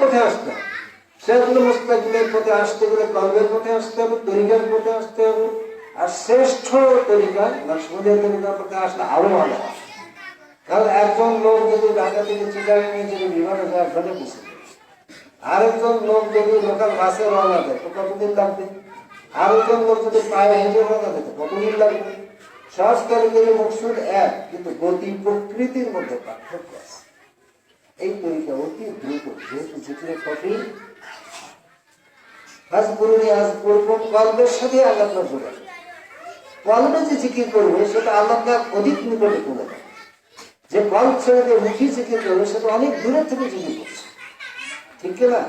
পথে আসতে সেগুলো মুস্তাকিমের পথে আসতে গেলে কলবের পথে আসতে হবে, তরিকার পথে আসতে হবে। আর শ্রেষ্ঠ তরিকা লক্ষ্মণের তরিকার পথে আসলে আরও ভালো কারণ একজন লোক যদি ঢাকা থেকে চিটাগাং নিয়ে যদি বিমানে যায় ঘরে বসে আরেকজন লোক যদি লোকাল বাসে রওনা দেয় কতদিন লাগবে? আরেকজন লোক যদি পায়ে হেঁটে রওনা দেয় কতদিন লাগবে? সব কারিগরি মকসুদ এক, কিন্তু গতি প্রকৃতির মধ্যে পার্থক্য আছে। এই তরিকা অতি দ্রুত যেহেতু জিকিরের কঠিন আজ করুনি আজ করব কলবের সাথে আল্লাহ যোগাযোগ কলবে যে জিকির করবে সেটা আল্লাহ অধিক নিকটে তুলে দেয় যে কল ছেড়ে দিয়ে মুখী জিকির করবে সেটা অনেক দূরের থেকে জিকির করছে। ঠিক কি না?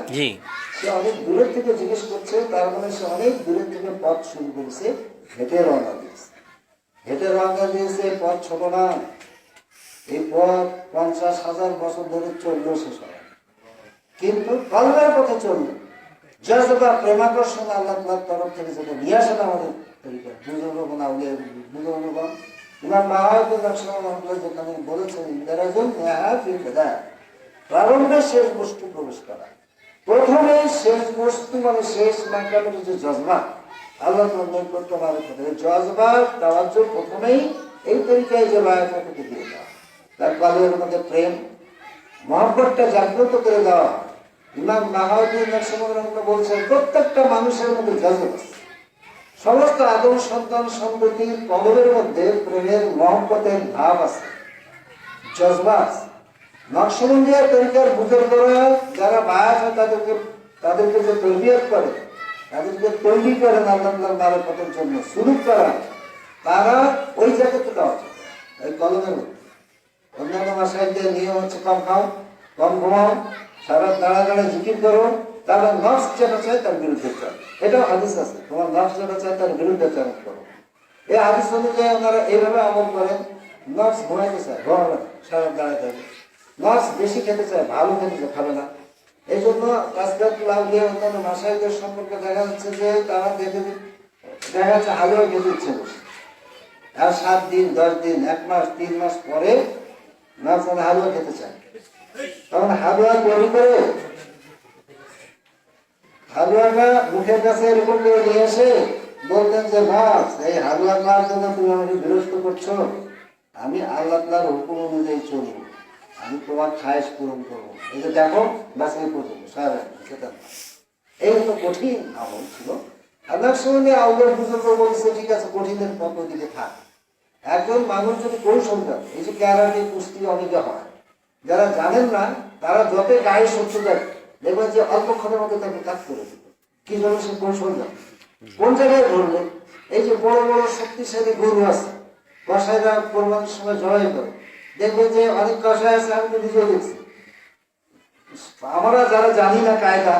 সে অনেক দূরের থেকে জিজ্ঞেস করছে তার মানে সে অনেক দূরের থেকে পথ শুরু করেছে হেঁটে রওনা দিয়েছে। হেঁটে রওনা দিয়েছে পথ ছোট না। এই পথ পঞ্চাশ হাজার বছর ধরে হয় না। কিন্তু কল্যাণ পথে চলল। জজবা প্রেমাকর্ষণ আল্লাহ তরফ থেকে যেটা নিয়ে আসেন আমাদের মানে প্রথমেই এই তরিকায় যে বায়াতকে দিয়ে দেওয়া তার কলের মধ্যে প্রেম, মহব্বতটা জাগ্রত করে দেওয়া। ইমাম মাহাউদ্দিন বলছেন, প্রত্যেকটা মানুষের মধ্যে জজবা। সমস্ত আদম, সন্তান সম্পত্তির কলবের মধ্যে প্রেমের, মহব্বতের ভাব আছে, জজবা আছে নকশবন্দিয়া তরিকার বুজুর্গরা যারা বায়াত হয় তাদেরকে তাদেরকে যে তরবিয়ত করে, তাদেরকে তৈরি করেন আল্লাহ নামের পথের জন্য শুরু করা, তারা ওই জায়গাতে দেওয়া উচিত এই কলমের মধ্যে অন্যান্য মাসাইদের নিয়ম হচ্ছে কম খাও, কম ঘুমাও, সারা দাঁড়া দাঁড়া জিকির করো তাহলে নফস যেটা চায় তার বিরুদ্ধে চল এটাও হাদিস আছে, তোমার নফস যেটা চায় তার বিরুদ্ধে চাল করো। এই হাদিস অনুযায়ী ওনারা এইভাবে আমল করেন, নফস ঘুমাইতে চায়, ঘুমাবে সারা থাকবে নফস বেশি খেতে চায়, ভালো খেতে চায়, খাবে না। এই জন্য কাজদাত লাভ দিয়ে অন্যান্য মাসাইদের সম্পর্কে দেখা যাচ্ছে যে তারা দেখে দেখা যাচ্ছে হালুয়া খেতে ইচ্ছে করছে। আর সাত দিন, দশ দিন, এক মাস, তিন মাস পরে নাচ মানে হালুয়া খেতে চায় তখন হালুয়া তৈরি করে হালুয়াটা মুখের কাছে এরকম করে নিয়ে এসে বলতেন যে মাছ এই হালুয়া খাওয়ার জন্য তুমি আমাকে বিরক্ত করছ। আমি আল্লাহ তালার হুকুম অনুযায়ী চলবো। আমি তোমার খায়েশ পূরণ করব। এই যে দেখো বাস এই পর্যন্ত খেতাম এই তো কঠিন আমল ছিল। আল্লাহর সঙ্গে আউলের বুজুর্গ বলছে, ঠিক আছে, কঠিনের পথ দিকে থাক। একজন মানুষ যদি কৌশল জানে এই যে ক্যারাটে কুস্তি অনেকে হয় যারা জানেন না তারা যত গায়ে শত্রু দেয় দেখবেন যে অল্পক্ষণের মধ্যে তাকে কাজ করে কি জন্য সে কৌশল জানে? কোন জায়গায় ধরলে? এই যে বড় বড় শক্তিশালী গরু আছে কষাইরা কোরবানির সময় জড়াই করে দেখবেন যে অনেক কষাই আছে আমি তো নিজেও দেখছি। আমরা যারা জানি না কায়দা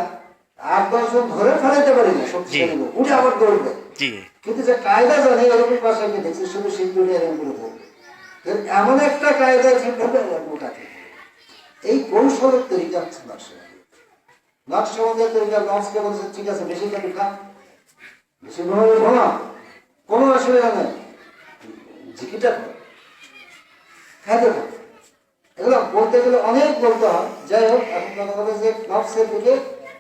আট দশজন ধরে ফেলাইতে পারি না শক্তিশালী গরু। উঠে আবার দৌড়বে জি কিন্তু যে কায়দা জানে, এরকম ভাষাকে দেখছি, শুধু সিকিউরিটি এরকম এমন একটা কায়দা যেভাবে এই কৌশলের নকশকে বলছে, ঠিক আছে, বেশি বেশি কোনো অসুবিধা নেই। খাইতে থাকো এগুলো বলতে গেলে অনেক বলতে হয়। যাই হোক, এখন কথা যে নকশের দিকে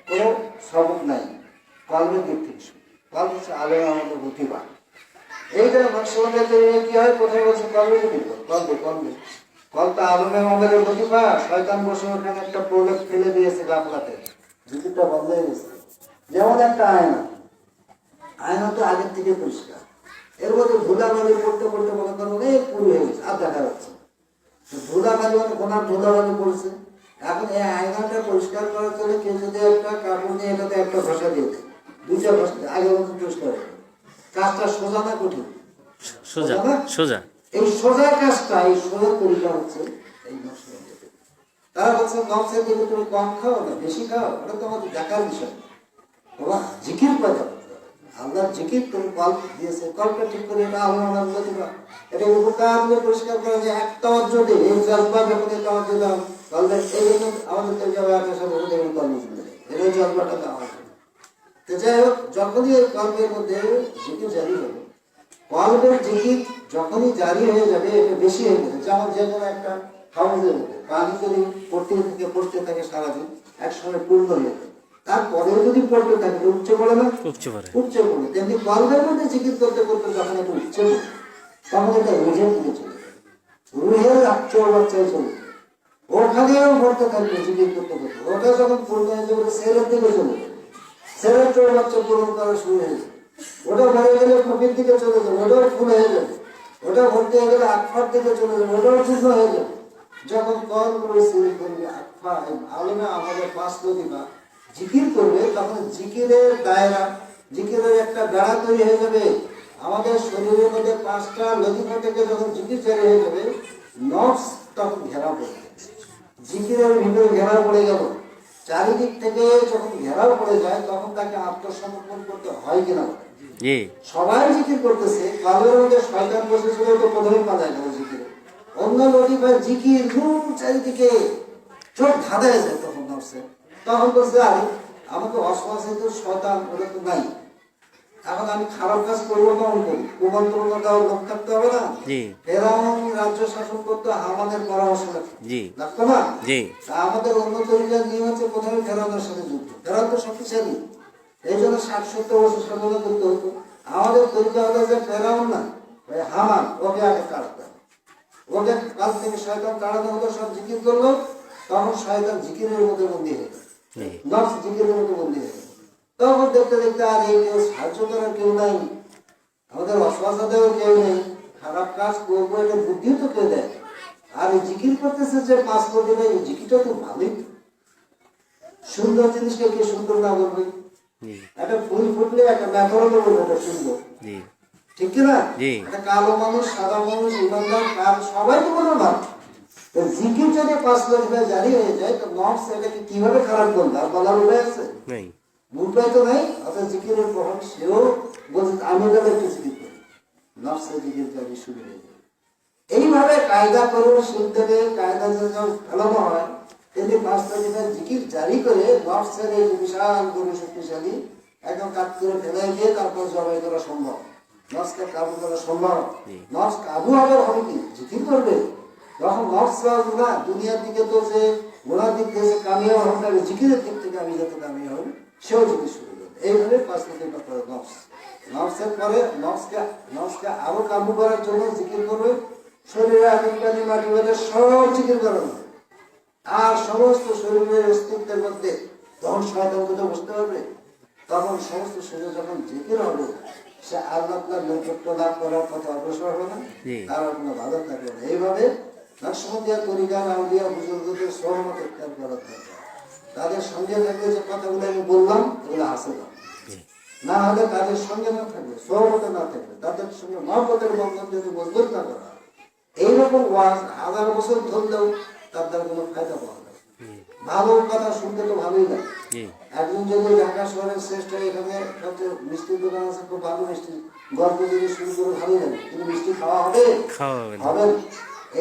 কোনো সবক নাই। কলমের দিক থেকে কলম হচ্ছে আমাদের বুদ্ধিমান এই যে নকশবন্দের কি হয়? প্রথমে বলছে কলবে দিকে কলবে কলবে কলটা আলমে আমাদের প্রতিভা শয়তান বসে একটা প্রলেপ ফেলে দিয়েছে গাফলাতে জিকিরটা বদলে গেছে যেমন একটা আয়না। আয়না তো আগের থেকে পরিষ্কার। এর মধ্যে ধুলা বালি পড়তে পড়তে মনে করেন অনেক পুরো হয়ে গেছে, আর দেখা যাচ্ছে না। তো ধুলা বালি মানে কোনার ধুলা বালি পড়ছে এখন এই আয়নাটা পরিষ্কার করার জন্য কেউ যদি একটা কাপড় নিয়ে এটাতে একটা ঘষা দিয়ে দেয় দুইটা আগে পরিষ্কার হয়ে যাবে। কাজটা সোজা না কঠিন? সোজা সোজা এই সোজা কাজটা এই সোজা তরিকা হচ্ছে এই তারা বলছে নকশের দিকে তুমি কম খাও না বেশি খাও? এটা তো আমাদের দেখার বিষয়। বাবা জিকির করতে হবে জিকির তুমি কল্প দিয়েছে। কল্পটা ঠিক করে এটা আল্লাহ আমার প্রতিভা এটা উপকার দিয়ে পরিষ্কার করা যায়। এক তওয়াজ্জুদে এই জজবা যখন এই দাও তাহলে এই জন্য আমাদের একটা সব ওদের এই কল্প শুনবে এই জজবাটা দেওয়া তো যাই হোক যখনই এই কল্পের মধ্যে জিকির জারি হবে জিকির যখনই জারি হয়ে যাবে এটা বেশি হয়ে যাবে। যেমন যে কোনো একটা হাউজের মধ্যে পানি যদি পড়তে থেকে পড়তে থাকে সারাদিন একসময় পূর্ণ হয়ে যায় তারপরেও যদি পড়তে থাকে উচ্চ পড়ে না? পড়ে। উচ্চে পড়ে। তেমনি কলবের মধ্যে জিকির করতে করতে যখন একটু উচ্চে পড়ে তখন এটা রুহের দিকে চলে রুহের চোর বাচ্চায় চলে ওখানেও পড়তে থাকবে জিকির করতে করতে। ওটা যখন পূর্ণ হয়ে যাবে সেলের দিকে চলে যাবে চোর বাচ্চা পূরণ করা শুরু হয়ে যাবে ওটা ভরে গেলে কপির দিকে চলে যাবে, ওটাও ফুল হয়ে যাবে। ওটা ভরতে গেলে আকফার দিকে চলে যাবে, ওটাও পূর্ণ হয়ে যাবে। যখন কল করে সিল করবে আকফা আলমে আমাদের পাঁচ বা জিকির করবে, তখন জিকিরের দায়রা, জিকিরের একটা বেড়া তৈরি হয়ে যাবে। আমাদের শরীরের মধ্যে পাঁচটা লতিফা থেকে যখন জিকির চালু হয়ে যাবে নফস তখন ঘেরা পড়বে জিকিরের ভিতরে ঘেরাও পড়ে গেল। চারিদিক থেকে যখন ঘেরাও পড়ে যায় তখন তাকে আত্মসমর্পণ করতে হয় কিনা? সবাই জিকির করতেছে কালের মধ্যে শয়তান বসেছিল তো প্রথমে পালায় গেল জিকির। অন্য জিকির চারিদিকে চোখ ধাঁধায় যায় তখন তখন বলছে আরে আমাকে অশ্বাসে তো শয়তান ওটা তো নাই। এখন আমি খারাপ কাজ করব কেমন করি কুমন্ত্রণা দেওয়ার লোক থাকতে হবে না। জি। ফেরাউন রাজ্য শাসন করতে আমাদের পরামর্শ লাগতো জি। লাগতো না? জি। আমাদের নিয়ম হচ্ছে প্রথমে ফেরাউনের সাথে যুদ্ধ ফেরাউন তো শক্তিশালী। এই জন্য ষাট সত্তর বছর সাধনা করতে হতো। আমাদের তরিকা যে ফেরাউন না ওই হামান ওকে আগে কাটতে ওকে থেকে শয়তান তাড়ানো হতো সব জিকির করল তখন শয়তান জিকিরের মধ্যে বন্দী হয়ে গেল। জিকিরের মধ্যে বন্দী হয়ে গেল। তখন দেখতে দেখতে আর এই কেউ সাহায্য করার কেউ নাই। আমাদের অশ্বাসতেও কেউ নেই। খারাপ কাজ করব এটা বুদ্ধিও তো কেউ দেয় আর এই জিকির করতেছে যে পাঁচ কোটি নেই এই জিকিরটা তো ভালোই। সুন্দর জিনিসকে কে সুন্দর না বলবে? একটা ফুল ফুটলে একটা ব্যাপারও বলবে এটা সুন্দর। ঠিক কি না একটা কালো মানুষ সাদা মানুষ ইমানদার কাল সবাই তো বলবে না জিকির যদি পাঁচ লাখ জারি হয়ে যায় তো নফস এটাকে কীভাবে খারাপ করবে আর বলার উপায় আছে? নেই তো নাই অর্থাৎ জিকিরের গ্রহণ সেও বলছে আমি গেলে একটু জিকির করি। নফসের জিকির কাজে শুরু হয়ে যাবে এইভাবে কায়দা করে শুনতে কায়দা যখন ফেলানো হয় তেমনি পাঁচটা যেটা জিকির জারি করে নফসের এই বিশাল গরু শক্তিশালী একদম কাজ করে ফেলে দিয়ে তারপর জবাই করা সম্ভব। নফসকে কাবু করা সম্ভব। নফস কাবু আবার হবে কি? জিকির করবে? যখন নফস না দুনিয়ার দিকে তো যে গোড়ার দিক থেকে কামিয়াব হবে জিকিরের দিক থেকে আমি যাতে কামিয়াব হবে সেও জিনিস শুরু করবে এইভাবে পাঁচ মিনিট করে নফস নফসের পরে নফসকে নফসকে আরও কাবু করার জন্য জিকির করবে। শরীরে আগুন পানি মাটি বাদে সব জিকির হবে। আর সমস্ত শরীরের অস্তিত্বের মধ্যে তখন বুঝতে পারবে? তখন সমস্ত শরীর যখন জিকির হবে সে আল্লাহ আপনার নৈকট্য লাভ করার কথা অগ্রসর হবে না। তার কোনো বাধা থাকবে না। এইভাবে নকশমতিয়া তরিকা নাউলিয়া বুজুর্গদের সহমত ইত্যাদি করা থাকবে তাদের সঙ্গে থাকলে যে কথাগুলো আমি বললাম এগুলো হাসে না। না হলে তাদের সঙ্গে না থাকবে সহমত না থাকবে তাদের সঙ্গে মহব্বতের বন্ধন যদি মজবুত না করা এইরকম ওয়াজ হাজার বছর ধরলেও তার দ্বারা কোনো ফায়দা পাওয়া যায় ভালো কথা শুনতে তো ভালোই লাগে। একজন যদি ঢাকা শহরের শ্রেষ্ঠ এখানে সবচেয়ে মিষ্টির দোকান আছে খুব ভালো মিষ্টি। গল্প যদি শুরু করে ভালোই লাগে কিন্তু মিষ্টি খাওয়া হবে? হবে।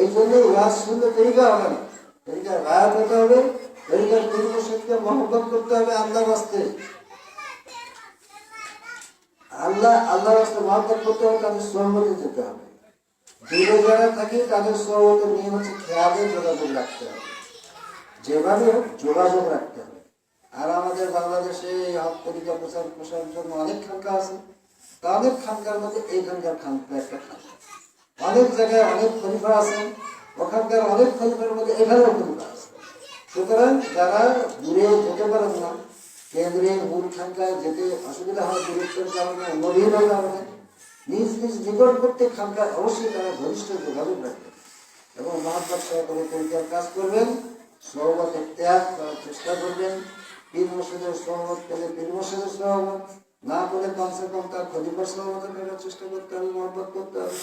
এই জন্যই ওয়াজ শুনতে তরিকা হবে না। তরিকা রায়াত হতে হবে তরিকার পূর্ব শক্তিকে মহব্বত করতে হবে আল্লাহ বাস্তে আল্লাহ আল্লাহ বাস্তে মহব্বত করতে হবে, তাদের সহমতে যেতে হবে। দূরে যারা থাকি, তাদের সহমতের নিয়ম হচ্ছে খেয়ালে যোগাযোগ রাখতে হবে। যেভাবে হোক যোগাযোগ রাখতে হবে। আর আমাদের বাংলাদেশে হক তরিকা প্রচার প্রসারের জন্য অনেক খানকা আছে। তা অনেক খানকার মধ্যে এইখানকার খানকা একটা খানকা। অনেক জায়গায় অনেক খলিফা আছে, ওখানকার অনেক খলিফার মধ্যে এখানেও খলিফা আছে। সুতরাং যারা দূরে যেতে পারেন না, কেন্দ্রে মূল খানকায় যেতে অসুবিধা হয়, দূরত্বের কারণে নবীন কারণে নিজ নিজ নিকটবর্তী খানকায় অবশ্যই তারা ঘনিষ্ঠ যোগাযোগ রাখবেন এবং মহাত্মা সহকারে কাজ করবেন সহমতের ত্যাগ করার চেষ্টা করবেন। পীর মসজিদের সহমত পেলে পীর মসজিদের সহমত, না পেলে কমসে কম তার খলিফার সহমত করার চেষ্টা করতে হবে মহব্বত করতে হবে।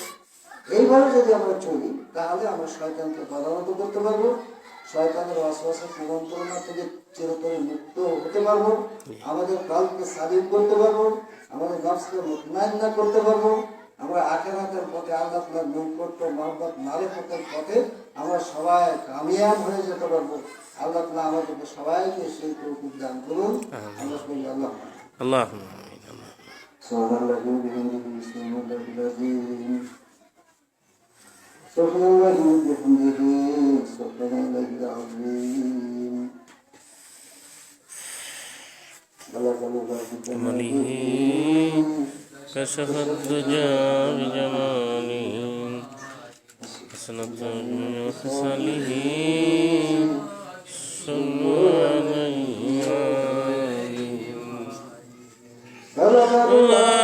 এইভাবে যদি আমরা চলি, তাহলে আমরা শয়তানকে পরামত করতে পারব। শয়তানের অশ্বাসের কুমন্ত্রণা থেকে চিরতরে মুক্ত হতে পারবো আমাদের কালকে স্বাধীন করতে পারবো আমাদের নফসকে মুতমাইন্না করতে পারবো আমরা আখেরাতের পথে আল্লাহ আপনার নৈকট্য মহব্বত মারেফতের পথে আমরা সবাই কামিয়াব হয়ে যেতে পারবো আল্লাহ তালা আমাদেরকে সবাইকে সেই তৌফিক দান করুন আমরা বলি আল্লাহ আল্লাহ سبحان الله وبحمده بسم الله العظيم استغفر الله بحمده استغفر الله العظيم بلغ الله كماله كشف الدجى بجماله حسنة من خصاله صلوا عليه بلغ الله